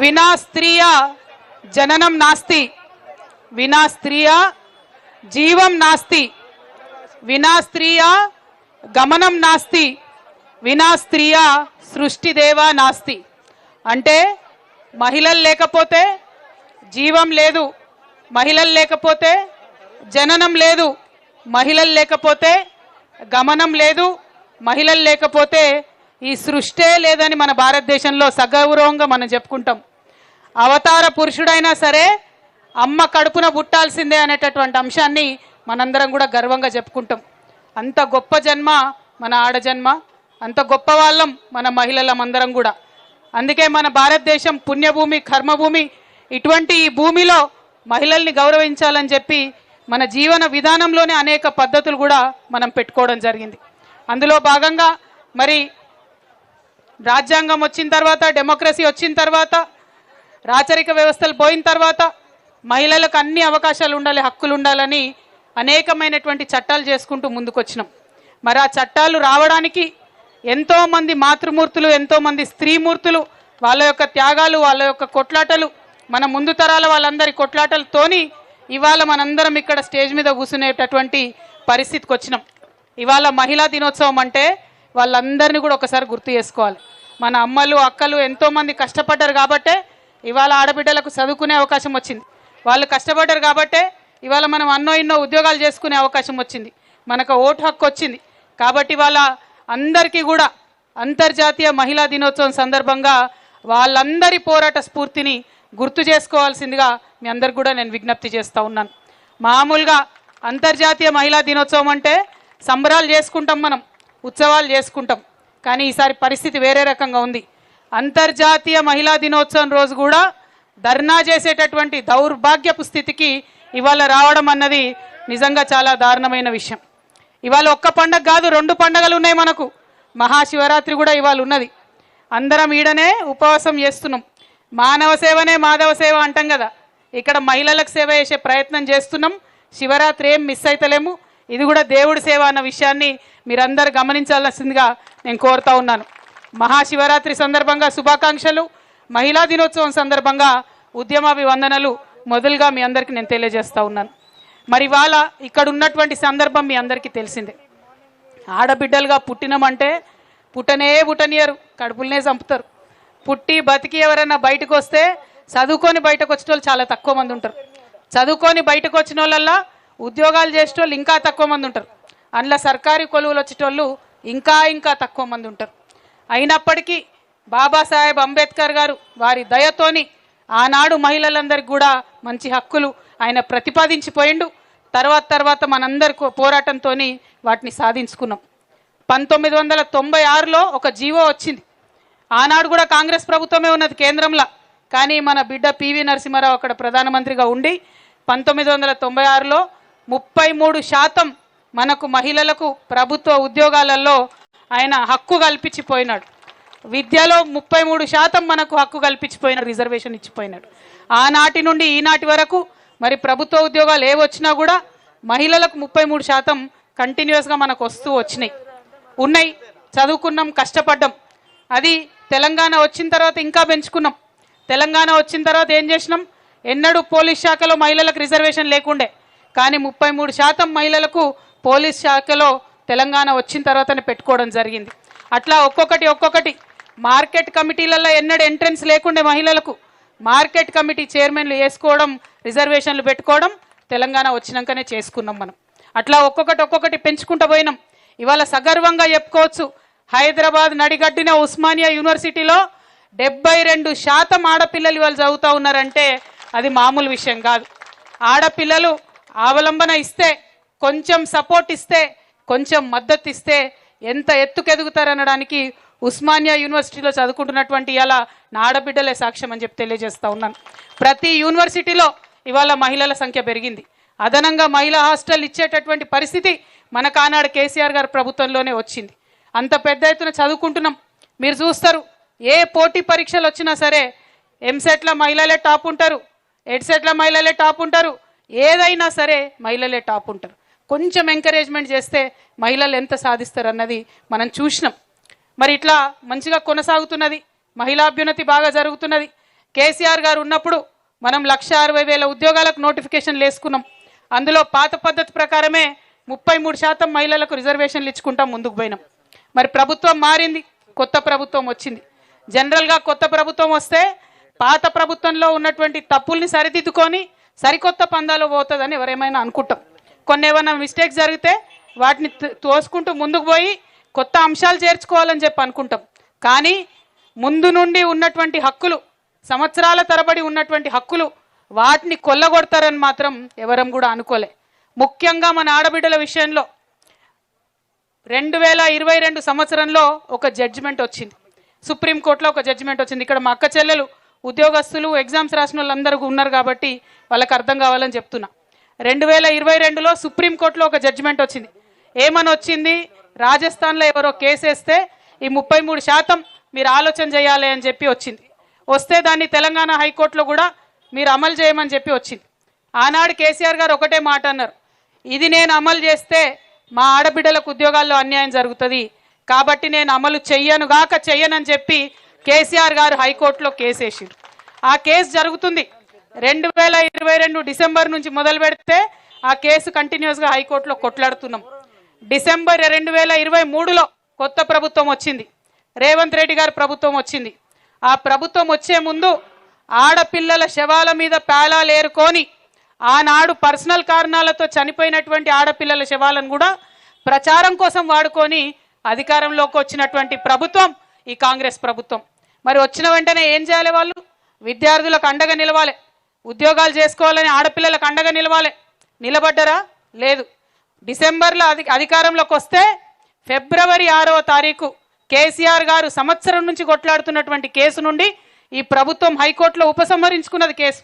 వినా స్త్రీయ జననం నాస్తి. వినా స్త్రీయ జీవం నాస్తి. వినా స్త్రీయ గమనం నాస్తి. వినా స్త్రీయ సృష్టిదేవా నాస్తి. అంటే మహిళలు లేకపోతే జీవం లేదు. మహిళలు లేకపోతే జననం లేదు. మహిళలు లేకపోతే గమనం లేదు. మహిళలు లేకపోతే ఈ సృష్టే లేదని మన భారతదేశంలో సగౌరవంగా మనం చెప్పుకుంటాం. అవతార పురుషుడైనా సరే అమ్మ కడుపున పుట్టాల్సిందే అనేటటువంటి అంశాన్ని మనందరం కూడా గర్వంగా చెప్పుకుంటాం. అంత గొప్ప జన్మ మన ఆడజన్మ అంత గొప్ప వాళ్ళం మన మహిళలం అందరం కూడా. అందుకే మన భారతదేశం పుణ్యభూమి కర్మభూమి ఇటువంటి ఈ భూమిలో మహిళల్ని గౌరవించాలని చెప్పి మన జీవన విధానంలోనే అనేక పద్ధతులు కూడా మనం పెట్టుకోవడం జరిగింది. అందులో భాగంగా మరి రాజ్యాంగం వచ్చిన తర్వాత డెమోక్రసీ వచ్చిన తర్వాత రాచరిక వ్యవస్థలు పోయిన తర్వాత మహిళలకు అన్ని అవకాశాలు ఉండాలి హక్కులు ఉండాలని అనేకమైనటువంటి చట్టాలు చేసుకుంటూ ముందుకొచ్చినాం. మరి ఆ చట్టాలు రావడానికి ఎంతోమంది మాతృమూర్తులు ఎంతోమంది స్త్రీమూర్తులు వాళ్ళ యొక్క త్యాగాలు వాళ్ళ యొక్క కొట్లాటలు మన ముందు తరాల వాళ్ళందరి కొట్లాటలతోని ఇవాళ మనందరం ఇక్కడ స్టేజ్ మీద కూర్చునేటటువంటి పరిస్థితికి వచ్చినాం. ఇవాళ మహిళా దినోత్సవం అంటే వాళ్ళందరినీ కూడా ఒకసారి గుర్తు చేసుకోవాలి. మన అమ్మలు అక్కలు ఎంతోమంది కష్టపడ్డారు కాబట్టే ఇవాళ ఆడబిడ్డలకు చదువుకునే అవకాశం వచ్చింది. వాళ్ళు కష్టపడ్డారు కాబట్టే ఇవాళ మనం అన్నో ఎన్నో ఉద్యోగాలు చేసుకునే అవకాశం వచ్చింది. మనకు ఓటు హక్కు వచ్చింది. కాబట్టి వాళ్ళ అందరికీ కూడా అంతర్జాతీయ మహిళా దినోత్సవం సందర్భంగా వాళ్ళందరి పోరాట స్ఫూర్తిని గుర్తు చేసుకోవాల్సిందిగా మీ అందరికి కూడా నేను విజ్ఞప్తి చేస్తూ ఉన్నాను. మామూలుగా అంతర్జాతీయ మహిళా దినోత్సవం అంటే సంబరాలు చేసుకుంటాం మనం ఉత్సవాలు చేసుకుంటాం. కానీ ఈసారి పరిస్థితి వేరే రకంగా ఉంది. అంతర్జాతీయ మహిళా దినోత్సవం రోజు కూడా ధర్నా చేసేటటువంటి దౌర్భాగ్యపు స్థితికి ఇవాళ రావడం అన్నది నిజంగా చాలా దారుణమైన విషయం. ఇవాళ ఒక్క పండగ కాదు రెండు పండగలు ఉన్నాయి మనకు. మహాశివరాత్రి కూడా ఇవాళ ఉన్నది. అందరం ఈడనే ఉపవాసం చేస్తున్నాం. మానవ సేవనే మాధవ సేవ అంటాం కదా. ఇక్కడ మహిళలకు సేవ చేసే ప్రయత్నం చేస్తున్నాం. శివరాత్రి ఏం మిస్ అవుతలేము ఇది కూడా దేవుడి సేవ అన్న విషయాన్ని మీరందరూ గమనించాల్సిందిగా నేను కోరుతా ఉన్నాను. మహాశివరాత్రి సందర్భంగా శుభాకాంక్షలు. మహిళా దినోత్సవం సందర్భంగా ఉద్యమాభివందనలు మొదలుగా మీ అందరికీ నేను తెలియజేస్తూ ఉన్నాను. మరి ఇవాళ ఇక్కడ ఉన్నటువంటి సందర్భం మీ అందరికీ తెలిసిందే. ఆడబిడ్డలుగా పుట్టినమంటే పుట్టనే పుట్టనియరు కడుపులనే చంపుతారు. పుట్టి బతికి ఎవరైనా బయటకు వస్తే చదువుకొని బయటకు వచ్చిన వాళ్ళు చాలా తక్కువ మంది ఉంటారు. చదువుకొని బయటకు వచ్చిన వాళ్ళల్లా ఉద్యోగాలు చేసేటోళ్ళు ఇంకా తక్కువ మంది ఉంటారు. అందులో సర్కారీ కొలువులు వచ్చేటోళ్ళు ఇంకా ఇంకా తక్కువ మంది ఉంటారు. అయినప్పటికీ బాబాసాహెబ్ అంబేద్కర్ గారు వారి దయతోని ఆనాడు మహిళలందరికీ కూడా మంచి హక్కులు ఆయన ప్రతిపాదించిపోయిండు. తర్వాత తర్వాత మనందరి పోరాటంతో వాటిని సాధించుకున్నాం. పంతొమ్మిది వందల తొంభై ఆరులో ఒక జీవో వచ్చింది. ఆనాడు కూడా కాంగ్రెస్ ప్రభుత్వమే ఉన్నది కేంద్రంలో. కానీ మన బిడ్డ పివి నరసింహారావు అక్కడ ప్రధానమంత్రిగా ఉండి పంతొమ్మిది వందల తొంభై ఆరులో ముప్పై మూడు శాతం మనకు మహిళలకు ప్రభుత్వ ఉద్యోగాలలో ఆయన హక్కు కల్పించిపోయినాడు. విద్యలో ముప్పై మూడు శాతం మనకు హక్కు కల్పించిపోయినాడు రిజర్వేషన్ ఇచ్చిపోయినాడు. ఆనాటి నుండి ఈనాటి వరకు మరి ప్రభుత్వ ఉద్యోగాలు ఏవొచ్చినా వచ్చినా కూడా మహిళలకు ముప్పై మూడు శాతం కంటిన్యూస్గా మనకు వస్తూ వచ్చినాయి. ఉన్నాయి. చదువుకున్నాం కష్టపడ్డాం. అది తెలంగాణ వచ్చిన తర్వాత ఇంకా పెంచుకున్నాం. తెలంగాణ వచ్చిన తర్వాత ఏం చేసినాం? ఎన్నడూ పోలీస్ శాఖలో మహిళలకు రిజర్వేషన్ లేకుండే. కానీ ముప్పై మూడు శాతం మహిళలకు పోలీస్ శాఖలో తెలంగాణ వచ్చిన తర్వాతనే పెట్టుకోవడం జరిగింది. అట్లా ఒక్కొక్కటి ఒక్కొక్కటి మార్కెట్ కమిటీలలో ఎన్నడూ ఎంట్రెన్స్ లేకుండే మహిళలకు మార్కెట్ కమిటీ చైర్మన్లు వేసుకోవడం రిజర్వేషన్లు పెట్టుకోవడం తెలంగాణ వచ్చినాకనే చేసుకున్నాం మనం. అట్లా ఒక్కొక్కటి ఒక్కొక్కటి పెంచుకుంటూ పోయినాం. ఇవాళ సగర్వంగా చెప్పుకోవచ్చు. హైదరాబాద్ నడిగడ్డిన ఉస్మానియా యూనివర్సిటీలో డెబ్బై రెండు శాతం ఆడపిల్లలు ఇవాళ చదువుతూ ఉన్నారంటే అది మామూలు విషయం కాదు. ఆడపిల్లలు అవలంబన ఇస్తే కొంచెం సపోర్ట్ ఇస్తే కొంచెం మద్దతు ఇస్తే ఎంత ఎత్తుకెదుగుతారనడానికి ఉస్మానియా యూనివర్సిటీలో చదువుకుంటున్నటువంటి ఇలా నా ఆడబిడ్డలే సాక్ష్యం అని చెప్పి తెలియజేస్తూ ఉన్నాను. ప్రతి యూనివర్సిటీలో ఇవాళ మహిళల సంఖ్య పెరిగింది. అదనంగా మహిళా హాస్టల్ ఇచ్చేటటువంటి పరిస్థితి మన కానాడు కేసీఆర్ గారి ప్రభుత్వంలోనే వచ్చింది. అంత పెద్ద ఎత్తున చదువుకుంటున్నాం. మీరు చూస్తారు ఏ పోటీ పరీక్షలు వచ్చినా సరే ఎంసెట్ల మహిళలే టాప్ ఉంటారు ఎడ్సెట్ల మహిళలే టాప్ ఉంటారు ఏదైనా సరే మహిళలే టాప్ ఉంటారు. కొంచెం ఎంకరేజ్మెంట్ చేస్తే మహిళలు ఎంత సాధిస్తారు అన్నది మనం చూసినాం. మరి ఇట్లా మంచిగా కొనసాగుతున్నది మహిళాభ్యున్నతి బాగా జరుగుతున్నది. కేసీఆర్ గారు ఉన్నప్పుడు మనం లక్ష అరవై వేల ఉద్యోగాలకు నోటిఫికేషన్లు వేసుకున్నాం. అందులో పాత పద్ధతి ప్రకారమే ముప్పై మూడు శాతం మహిళలకు రిజర్వేషన్లు ఇచ్చుకుంటాం ముందుకు పోయినాం. మరి ప్రభుత్వం మారింది కొత్త ప్రభుత్వం వచ్చింది. జనరల్గా కొత్త ప్రభుత్వం వస్తే పాత ప్రభుత్వంలో ఉన్నటువంటి తప్పుల్ని సరిదిద్దుకొని సరికొత్త పందాలు పోతుందని ఎవరేమైనా అనుకుంటాం. కొన్ని ఏమైనా మిస్టేక్స్ జరిగితే వాటిని తోసుకుంటూ ముందుకు పోయి కొత్త అంశాలు చేర్చుకోవాలని చెప్పి అనుకుంటాం. కానీ ముందు నుండి ఉన్నటువంటి హక్కులు సంవత్సరాల తరబడి ఉన్నటువంటి హక్కులు వాటిని కొల్లగొడతారని మాత్రం ఎవరం కూడా అనుకోలే. ముఖ్యంగా మన ఆడబిడ్డల విషయంలో రెండు వేల ఇరవై రెండు సంవత్సరంలో ఒక జడ్జిమెంట్ వచ్చింది. సుప్రీంకోర్టులో ఒక జడ్జిమెంట్ వచ్చింది. ఇక్కడ మా అక్క చెల్లెలు ఉద్యోగస్తులు ఎగ్జామ్స్ రాసిన వాళ్ళందరూ ఉన్నారు కాబట్టి వాళ్ళకి అర్థం కావాలని చెప్తున్నా. రెండు వేల ఇరవై రెండులో సుప్రీంకోర్టులో ఒక జడ్జిమెంట్ వచ్చింది. ఏమని వచ్చింది రాజస్థాన్లో ఎవరో కేసేస్తే ఈ ముప్పై మూడు శాతం మీరు ఆలోచన చేయాలి అని చెప్పి వచ్చింది. వస్తే దాన్ని తెలంగాణ హైకోర్టులో కూడా మీరు అమలు చేయమని చెప్పి వచ్చింది. ఆనాడు కేసీఆర్ గారు ఒకటే మాట అన్నారు. ఇది నేను అమలు చేస్తే మా ఆడబిడ్డలకు ఉద్యోగాల్లో అన్యాయం జరుగుతుంది. కాబట్టి నేను అమలు చెయ్యను గాక చెయ్యనని చెప్పి కేసీఆర్ గారు హైకోర్టులో కేసు ఆ కేసు జరుగుతుంది. రెండు వేల ఇరవై రెండు డిసెంబర్ నుంచి మొదలు పెడితే ఆ కేసు కంటిన్యూస్గా హైకోర్టులో కొట్లాడుతున్నాం. డిసెంబర్ రెండు వేల ఇరవై మూడులో కొత్త ప్రభుత్వం వచ్చింది. రేవంత్ రెడ్డి గారి ప్రభుత్వం వచ్చింది. ఆ ప్రభుత్వం వచ్చే ముందు ఆడపిల్లల శవాల మీద పేలాలు ఏరుకొని ఆనాడు పర్సనల్ కారణాలతో చనిపోయినటువంటి ఆడపిల్లల శవాలను కూడా ప్రచారం కోసం వాడుకొని అధికారంలోకి వచ్చినటువంటి ప్రభుత్వం ఈ కాంగ్రెస్ ప్రభుత్వం. మరి వచ్చిన వెంటనే ఏం చేయాలి వాళ్ళు? విద్యార్థులకు అండగా నిలవాలి. ఉద్యోగాలు చేసుకోవాలని ఆడపిల్లలకు అండగా నిలవాలి. నిలబడ్డరా? లేదు. డిసెంబర్లో అధి అధికారంలోకి వస్తే ఫిబ్రవరి ఆరవ తారీఖు కేసీఆర్ గారు సంవత్సరం నుంచి కొట్లాడుతున్నటువంటి కేసు నుండి ఈ ప్రభుత్వం హైకోర్టులో ఉపసంహరించుకున్నది కేసు.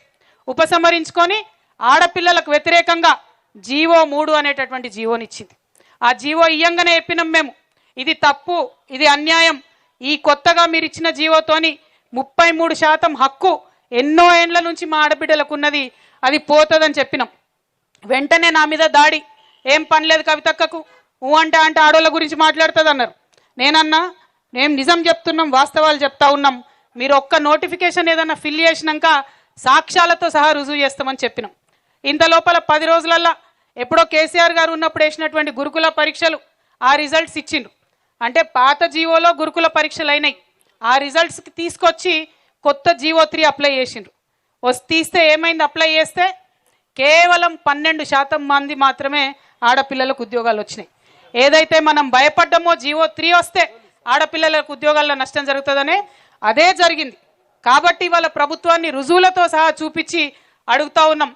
ఉపసంహరించుకొని ఆడపిల్లలకు వ్యతిరేకంగా జీవో మూడు అనేటటువంటి జీవోనిచ్చింది. ఆ జీవో ఇయ్యంగానే చెప్పినాం మేము. ఇది తప్పు ఇది అన్యాయం. ఈ కొత్తగా మీరు ఇచ్చిన జీవోతోని ముప్పై మూడు శాతం హక్కు ఎన్నో ఏండ్ల నుంచి మా ఆడబిడ్డలకు ఉన్నది అది పోతుందని చెప్పినాం. వెంటనే నా మీద దాడి. ఏం పనిలేదు కవితక్కకు. ఊ అంటే అంటే ఆడోళ్ళ గురించి మాట్లాడుతుంది అన్నారు నేనన్నా మేము నిజం చెప్తున్నాం వాస్తవాలు చెప్తా ఉన్నాం. మీరు ఒక్క నోటిఫికేషన్ ఏదన్నా ఫిల్ చేసినాక సాక్ష్యాలతో సహా రుజువు చేస్తామని చెప్పినాం. ఇంత లోపల పది రోజులల్లా ఎప్పుడో కేసీఆర్ గారు ఉన్నప్పుడు వేసినటువంటి గురుకుల పరీక్షలు ఆ రిజల్ట్స్ ఇచ్చిండ్రు. అంటే పాత జీవోలో గురుకుల పరీక్షలు అయినాయి. ఆ రిజల్ట్స్కి తీసుకొచ్చి కొత్త జీవో త్రీ అప్లై చేసిండ్రు. వస్ తీస్తే ఏమైంది? అప్లై చేస్తే కేవలం పన్నెండు శాతం మంది మాత్రమే ఆడపిల్లలకు ఉద్యోగాలు వచ్చినాయి. ఏదైతే మనం భయపడ్డామో జీవో త్రీ వస్తే ఆడపిల్లలకు ఉద్యోగాల్లో నష్టం జరుగుతుందనే అదే జరిగింది. కాబట్టి వాళ్ళ ప్రభుత్వాన్ని రుజువులతో సహా చూపించి అడుగుతా ఉన్నాం.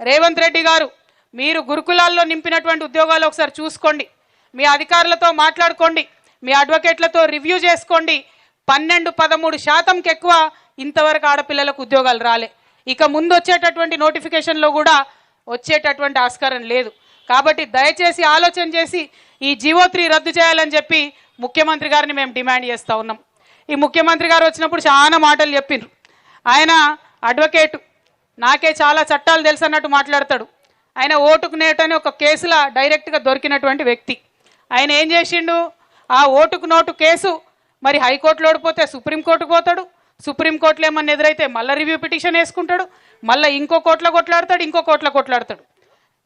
రేవంత్ రెడ్డి గారు మీరు గురుకులాల్లో నింపినటువంటి ఉద్యోగాలు ఒకసారి చూసుకోండి. మీ అధికారులతో మాట్లాడుకోండి. మీ అడ్వకేట్లతో రివ్యూ చేసుకోండి. పన్నెండు పదమూడు శాతంకి ఎక్కువ ఇంతవరకు ఆడపిల్లలకు ఉద్యోగాలు రాలే. ఇక ముందు వచ్చేటటువంటి నోటిఫికేషన్లో కూడా వచ్చేటటువంటి ఆస్కారం లేదు. కాబట్టి దయచేసి ఆలోచన చేసి ఈ జీవో త్రీ రద్దు చేయాలని చెప్పి ముఖ్యమంత్రి గారిని మేము డిమాండ్ చేస్తూ ఉన్నాం. ఈ ముఖ్యమంత్రి గారు వచ్చినప్పుడు చాలా మాటలు చెప్పిండ్రు ఆయన అడ్వకేటు నాకే చాలా చట్టాలు తెలుసు అన్నట్టు మాట్లాడతాడు. ఆయన ఓటుకు నేటని ఒక కేసులో డైరెక్ట్గా దొరికినటువంటి వ్యక్తి. ఆయన ఏం చేసిండు? ఆ ఓటుకు నోటు కేసు మరి హైకోర్టులో ఓడిపోతే సుప్రీంకోర్టుకు పోతాడు? సుప్రీంకోర్టులో ఏమన్నా ఎదురైతే మళ్ళీ రివ్యూ పిటిషన్ వేసుకుంటాడు మళ్ళీ ఇంకో కోట్ల కొట్లాడతాడు ఇంకో కోట్ల కొట్లాడతాడు.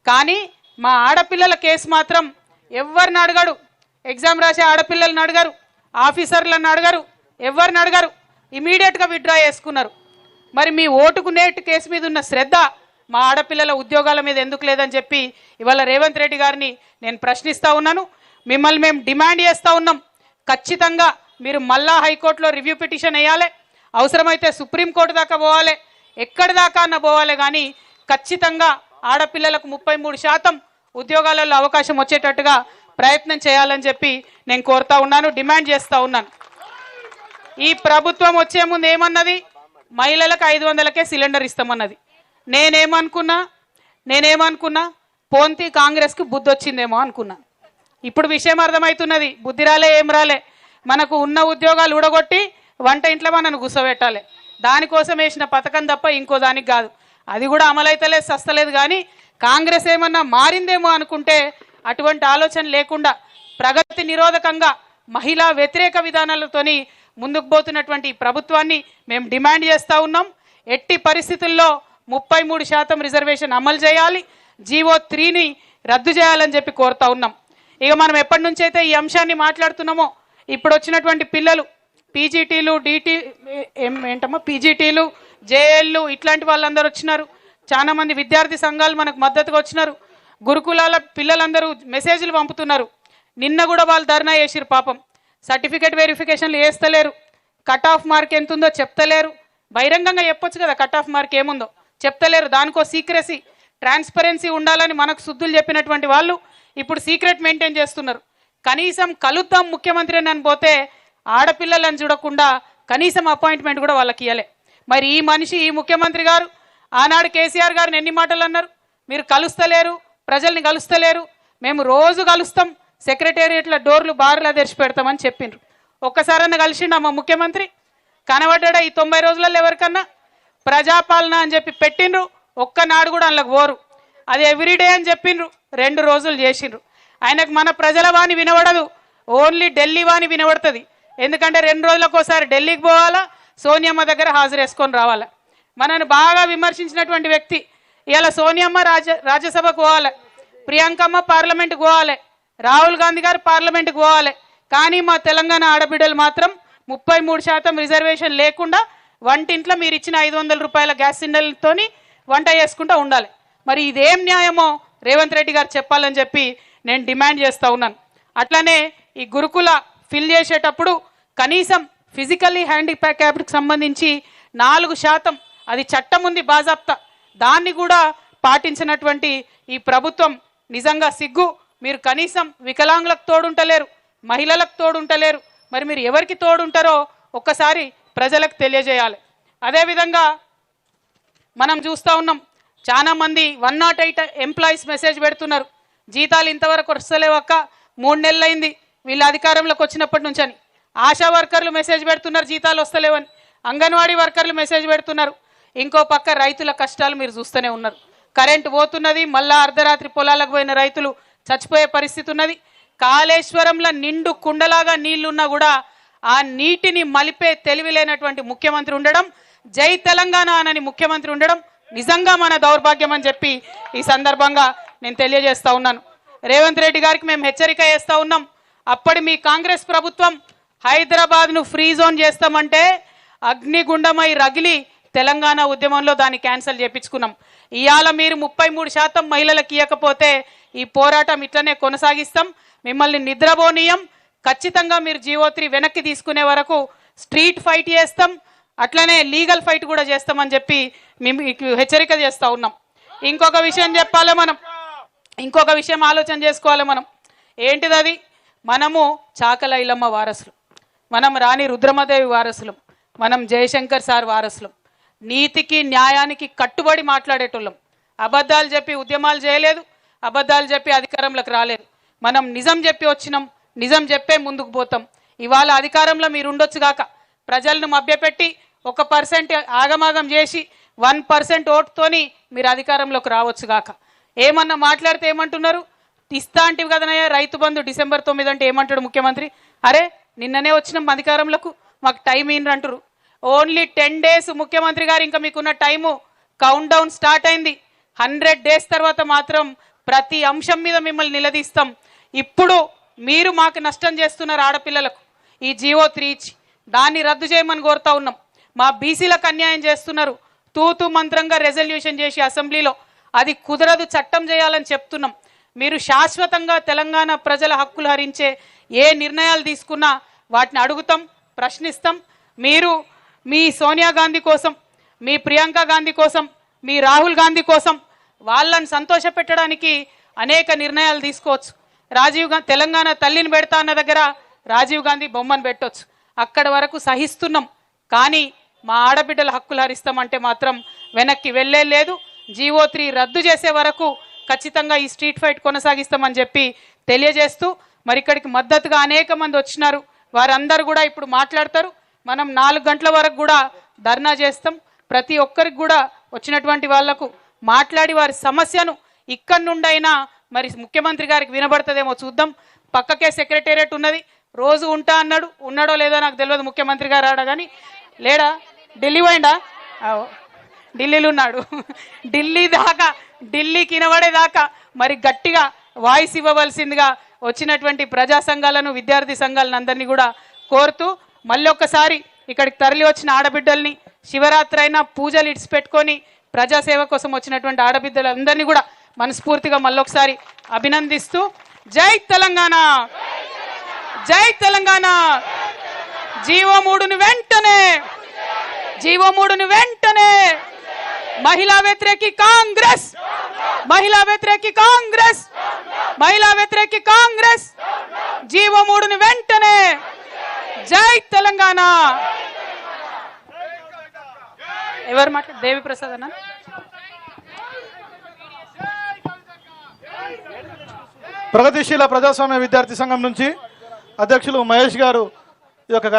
కానీ మా ఆడపిల్లల కేసు మాత్రం ఎవరిని అడగడు. ఎగ్జామ్ రాసే ఆడపిల్లల్ని అడగరు ఆఫీసర్లను అడగరు ఎవరిని అడగరు. ఇమీడియట్గా విత్డ్రా చేసుకున్నారు. మరి మీ ఓటుకు నేటు కేసు మీద ఉన్న శ్రద్ధ మా ఆడపిల్లల ఉద్యోగాల మీద ఎందుకు లేదని చెప్పి ఇవాళ రేవంత్ రెడ్డి గారిని నేను ప్రశ్నిస్తూ ఉన్నాను. మిమ్మల్ని మేము డిమాండ్ చేస్తూ ఉన్నాం. ఖచ్చితంగా మీరు మళ్ళా హైకోర్టులో రివ్యూ పిటిషన్ వేయాలి. అవసరమైతే సుప్రీంకోర్టు దాకా పోవాలి. ఎక్కడి దాకా అన్న పోవాలి కానీ ఖచ్చితంగా ఆడపిల్లలకు ముప్పై మూడు శాతం ఉద్యోగాలలో అవకాశం వచ్చేటట్టుగా ప్రయత్నం చేయాలని చెప్పి నేను కోరుతా ఉన్నాను డిమాండ్ చేస్తూ ఉన్నాను. ఈ ప్రభుత్వం వచ్చే ముందు ఏమన్నది? మహిళలకు ఐదు వందలకే సిలిండర్ ఇస్తామన్నది. నేనేమనుకున్నా? నేనేమనుకున్నా? పోంతి కాంగ్రెస్కి బుద్ధి వచ్చిందేమో అనుకున్నా. ఇప్పుడు విషయం అర్థమవుతున్నది. బుద్ధి రాలే ఏం రాలే. మనకు ఉన్న ఉద్యోగాలు ఊడగొట్టి వంట ఇంట్లో మనను కూర్చోబెట్టాలి. దానికోసం వేసిన పథకం తప్ప ఇంకో దానికి కాదు. అది కూడా అమలైతలేదు సస్తలేదు కానీ కాంగ్రెస్ ఏమన్నా మారిందేమో అనుకుంటే అటువంటి ఆలోచన లేకుండా ప్రగతి నిరోధకంగా మహిళా వ్యతిరేక విధానాలతోని ముందుకు పోతున్నటువంటి ప్రభుత్వాన్ని మేము డిమాండ్ చేస్తూ ఉన్నాం. ఎట్టి పరిస్థితుల్లో ముప్పై మూడు శాతం రిజర్వేషన్ అమలు చేయాలి. జీవో త్రీని రద్దు చేయాలని చెప్పి కోరుతా ఉన్నాం. ఇక మనం ఎప్పటి నుంచి అయితే ఈ అంశాన్ని మాట్లాడుతున్నామో ఇప్పుడు వచ్చినటువంటి పిల్లలు పీజీటీలు డీటీ ఏం ఏంటమ్మా? పీజీటీలు జేఎల్లు ఇట్లాంటి వాళ్ళందరూ వచ్చినారు. చాలా మంది విద్యార్థి సంఘాలు మనకు మద్దతుగా వచ్చినారు. గురుకులాల పిల్లలందరూ మెసేజ్లు పంపుతున్నారు. నిన్న కూడా వాళ్ళు ధర్నా చేసిరు పాపం. సర్టిఫికేట్ వెరిఫికేషన్లు వేస్తలేరు కట్ ఆఫ్ మార్క్ ఎంత ఉందో చెప్తలేరు. బహిరంగంగా చెప్పొచ్చు కదా కట్ ఆఫ్ మార్క్ ఏముందో. చెప్తలేరు. దానికో సీక్రసీ ట్రాన్స్పరెన్సీ ఉండాలని మనకు శుద్ధులు చెప్పినటువంటి వాళ్ళు ఇప్పుడు సీక్రెట్ మెయింటైన్ చేస్తున్నారు. కనీసం కలుద్దాం ముఖ్యమంత్రి అని పోతే ఆడపిల్లలను చూడకుండా కనీసం అపాయింట్మెంట్ కూడా వాళ్ళకి ఇవ్వలే మరి ఈ మనిషి ఈ ముఖ్యమంత్రి గారు ఆనాడు కేసీఆర్ గారిని ఎన్ని మాటలు అన్నారు? మీరు కలుస్తలేరు ప్రజల్ని కలుస్తలేరు మేము రోజు కలుస్తాం సెక్రటేరియట్ల డోర్లు బార్లా తెరిచి పెడతామని చెప్పిండ్రు ఒక్కసారన్నా కలిసిండు మా ముఖ్యమంత్రి? కనబడ్డా ఈ తొంభై రోజులలో ఎవరికన్నా? ప్రజాపాలన అని చెప్పి పెట్టిండ్రు ఒక్కనాడు కూడా అందులోకి పోరు. అది ఎవ్రీడే అని చెప్పిండ్రు రెండు రోజులు చేసిండ్రు. ఆయనకు మన ప్రజల వాణి వినబడదు ఓన్లీ ఢిల్లీ వాణి వినబడుతుంది. ఎందుకంటే రెండు రోజులకు ఒకసారి ఢిల్లీకి పోవాలా సోనియమ్మ దగ్గర హాజరేసుకొని రావాలా. మనని బాగా విమర్శించినటువంటి వ్యక్తి ఇలా సోనియమ్మ రాజ రాజ్యసభకు పోవాలి. ప్రియాంకమ్మ పార్లమెంట్కి పోవాలి. రాహుల్ గాంధీ గారు పార్లమెంట్కి పోవాలి. కానీ మా తెలంగాణ ఆడబిడ్డలు మాత్రం ముప్పై మూడు శాతం రిజర్వేషన్ లేకుండా వంటింట్లో మీరు ఇచ్చిన ఐదు వందల రూపాయల గ్యాస్ సిలిండర్లతోని వంట చేసుకుంటూ ఉండాలి. మరి ఇదేం న్యాయమో రేవంత్ రెడ్డి గారు చెప్పాలని చెప్పి నేను డిమాండ్ చేస్తూ ఉన్నాను. అట్లనే ఈ గురుకుల ఫిల్ చేసేటప్పుడు కనీసం ఫిజికల్లీ హ్యాండిక్యాప్డ్కి సంబంధించి నాలుగు శాతం అది చట్టం ఉంది బాజాప్తా. దాన్ని కూడా పాటించినటువంటి ఈ ప్రభుత్వం నిజంగా సిగ్గు. మీరు కనీసం వికలాంగులకు తోడుంటలేరు మహిళలకు తోడుంటలేరు. మరి మీరు ఎవరికి తోడుంటారో ఒక్కసారి ప్రజలకు తెలియజేయాలి. అదేవిధంగా మనం చూస్తూ ఉన్నాం చాలామంది one nought eight employees message పెడుతున్నారు. జీతాలు ఇంతవరకు వస్తలేవక్క మూడు నెలలు అయింది వీళ్ళ అధికారంలోకి వచ్చినప్పటి నుంచి అని ఆశా వర్కర్లు మెసేజ్ పెడుతున్నారు జీతాలు వస్తలేవని. అంగన్వాడీ వర్కర్లు మెసేజ్ పెడుతున్నారు. ఇంకో పక్క రైతుల కష్టాలు మీరు చూస్తూనే ఉన్నారు. కరెంటు పోతున్నది మళ్ళా అర్ధరాత్రి పొలాలకు పోయిన రైతులు చచ్చిపోయే పరిస్థితి ఉన్నది. కాళేశ్వరంలో నిండు కుండలాగా నీళ్ళున్నా కూడా ఆ నీటిని మలిపే తెలివి లేనటువంటి ముఖ్యమంత్రి ఉండడం జై తెలంగాణ అనని ముఖ్యమంత్రి ఉండడం నిజంగా మన దౌర్భాగ్యం అని చెప్పి ఈ సందర్భంగా నేను తెలియజేస్తా ఉన్నాను. రేవంత్ రెడ్డి గారికి మేము హెచ్చరిక చేస్తా ఉన్నాం. అప్పటి మీ కాంగ్రెస్ ప్రభుత్వం హైదరాబాద్ను ఫ్రీ జోన్ చేస్తామంటే అగ్నిగుండమై రగిలి తెలంగాణ ఉద్యమంలో దాన్ని క్యాన్సిల్ చేపించుకున్నాం. ఇవాళ మీరు ముప్పై మూడు శాతం మహిళలకు ఇవ్వకపోతే ఈ పోరాటం ఇట్లనే కొనసాగిస్తాం. మిమ్మల్ని నిద్రపోనీయం. ఖచ్చితంగా మీరు జీవో త్రీ వెనక్కి తీసుకునే వరకు స్ట్రీట్ ఫైట్ చేస్తాం. అట్లనే లీగల్ ఫైట్ కూడా చేస్తామని చెప్పి మేము హెచ్చరిక చేస్తూ ఉన్నాం. ఇంకొక విషయం చెప్పాలి మనం. ఇంకొక విషయం ఆలోచన చేసుకోవాలి మనం. ఏంటిది మనము చాకల ఇల్లమ్మ వారసులు. మనం రాణి రుద్రమదేవి వారసులం మనం జయశంకర్ సార్ వారసులం. నీతికి న్యాయానికి కట్టుబడి మాట్లాడేటోళ్ళం. అబద్ధాలు చెప్పి ఉద్యమాలు చేయలేదు అబద్ధాలు చెప్పి అధికారంలోకి రాలేదు. మనం నిజం చెప్పి వచ్చినాం నిజం చెప్పే ముందుకు పోతాం. ఇవాళ అధికారంలో మీరు ఉండొచ్చు గాక. ప్రజలను మభ్యపెట్టి ఒక పర్సెంట్ ఆగమాగం చేసి వన్ పర్సెంట్ ఓటుతోని మీరు అధికారంలోకి రావచ్చు గాక. ఏమన్నా మాట్లాడితే ఏమంటున్నారు? ఇస్తా అంటివి కదనయ్య రైతు బంధు డిసెంబర్ తొమ్మిది అంటే ఏమంటాడు ముఖ్యమంత్రి? అరే నిన్ననే వచ్చినాం అధికారంలోకి. మాకు టైం ఏంటి అంటారు ఓన్లీ టెన్ డేస్ ముఖ్యమంత్రి గారు ఇంకా మీకున్న టైము కౌంట్ డౌన్ స్టార్ట్ అయింది. హండ్రెడ్ డేస్ తర్వాత మాత్రం ప్రతి అంశం మీద మిమ్మల్ని నిలదీస్తాం. ఇప్పుడు మీరు మాకు నష్టం చేస్తున్నారు ఆడపిల్లలకు. ఈ జీవో త్రీ ఇచ్చి దాన్ని రద్దు చేయమని కోరుతా ఉన్నాం. మా బీసీలకు అన్యాయం చేస్తున్నారు. తూతు మంత్రంగా రెజల్యూషన్ చేసి అసెంబ్లీలో అది కుదరదు చట్టం చేయాలని చెప్తున్నాం. మీరు శాశ్వతంగా తెలంగాణ ప్రజల హక్కులు హరించే ఏ నిర్ణయాలు తీసుకున్నా వాటిని అడుగుతాం ప్రశ్నిస్తాం. మీరు మీ సోనియా గాంధీ కోసం మీ ప్రియాంక గాంధీ కోసం మీ రాహుల్ గాంధీ కోసం వాళ్ళని సంతోషపెట్టడానికి అనేక నిర్ణయాలు తీసుకోవచ్చు. రాజీవ్ గాంధీ తెలంగాణ తల్లిని పెడతా అన్న దగ్గర రాజీవ్ గాంధీ బొమ్మను పెట్టొచ్చు. అక్కడ వరకు సహిస్తున్నాం. కానీ మా ఆడబిడ్డల హక్కులు హరిస్తామంటే మాత్రం వెనక్కి వెళ్ళే లేదు. జీవో త్రీ రద్దు చేసే వరకు ఖచ్చితంగా ఈ స్ట్రీట్ ఫైట్ కొనసాగిస్తామని చెప్పి తెలియజేస్తూ మరి ఇక్కడికి మద్దతుగా అనేక మంది వచ్చినారు. వారందరూ కూడా ఇప్పుడు మాట్లాడతారు. మనం నాలుగు గంటల వరకు కూడా ధర్నా చేస్తాం. ప్రతి ఒక్కరికి కూడా వచ్చినటువంటి వాళ్ళకు మాట్లాడి వారి సమస్యను ఇక్కడి నుండైనా మరి ముఖ్యమంత్రి గారికి వినబడుతుందేమో చూద్దాం. పక్కకే సెక్రటేరియట్ ఉన్నది. రోజు ఉంటా అన్నాడు. ఉన్నాడో లేదో నాకు తెలియదు ముఖ్యమంత్రి గారు ఆడ కానీ లేడా? ఢిల్లీ పోయిండా? ఢిల్లీలో ఉన్నాడు. ఢిల్లీ దాకా ఢిల్లీకి వినబడేదాకా మరి గట్టిగా వాయిస్ ఇవ్వవలసిందిగా వచ్చినటువంటి ప్రజా సంఘాలను విద్యార్థి సంఘాలను అందరినీ కూడా కోరుతూ మళ్ళీ ఒక్కసారి ఇక్కడికి తరలి వచ్చిన ఆడబిడ్డల్ని శివరాత్రి అయినా పూజలు ఇడిచిపెట్టుకొని ప్రజాసేవ కోసం వచ్చినటువంటి ఆడబిడ్డలందరినీ కూడా మనస్ఫూర్తిగా మళ్ళొకసారి అభినందిస్తూ జై తెలంగాణ! జై తెలంగాణ! జీవో మూడుని వెంటనే! జీవో మూడుని వెంటనే! మహిళా వ్యతిరేకి కాంగ్రెస్! మహిళా వ్యతిరేకి కాంగ్రెస్! మహిళా వ్యతిరేకి కాంగ్రెస్. జీవో మూడుని వెంటనే జై తెలంగాణ. ఎవరు మాట దేవి ప్రసాద్ అన్న? ప్రగతిశీల ప్రజాస్వామ్య విద్యార్థి సంఘం నుంచి అధ్యక్షులు మహేష్ గారు ఈ యొక్క